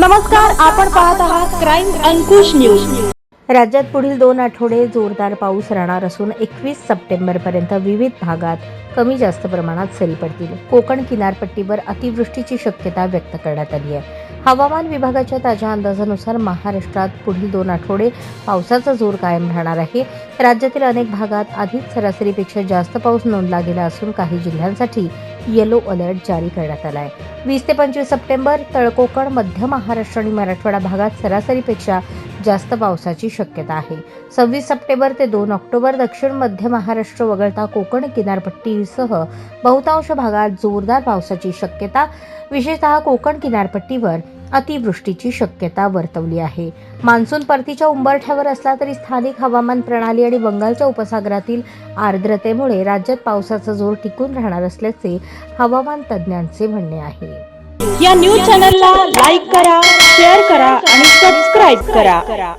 नमस्कार आपण पाहत आहात क्राईम अंकुश न्यूज राज्यात पुढील दोन आठवडे जोरदार पाऊस राहणार असून एकवीस सप्टेंबरपर्यंत विविध भागात कमी जास्त प्रमाणात सरी पडतील. कोकण किनारपट्टीवर अतिवृष्टीची शक्यता व्यक्त करण्यात आली आहे. हवामान विभागाच्या ताज्या अंदाजानुसार महाराष्ट्रात पुढील दोन आठवडे पावसाचा जोर कायम राहणार आहे. राज्यातील अनेक भागात आधीच सरासरीपेक्षा जास्त पाऊस नोंदला गेला असून काही जिल्ह्यांसाठी येलो अलर्ट जारी करण्यात आला आहे वीस ते पंचवीस सप्टेंबर तळकोकण मध्य महाराष्ट्र आणि मराठवाडा भागात सरासरीपेक्षा जास्त पावसाची शक्यता आहे. सव्वीस सप्टेंबर ते दोन ऑक्टोबर दक्षिण मध्य महाराष्ट्र वगळता कोकण किनारपट्टीसह बहुतांश भागात जोरदार पावसाची शक्यता. विशेषतः कोकण किनारपट्टीवर अतिवृष्टीची शक्यता वर्तवली आहे. मान्सून परतीच्या उंबरठ्यावर असला तरी स्थानिक हवामान प्रणाली आणि बंगालच्या उपसागरातील आर्द्रतेमुळे राज्यात पावसाचा जोर टिकून राहणार असल्याचे हवामान तज्ज्ञांचे म्हणणे आहे. या न्यूज चॅनलला लाईक करा शेअर करा आणि सबस्क्राईब करा.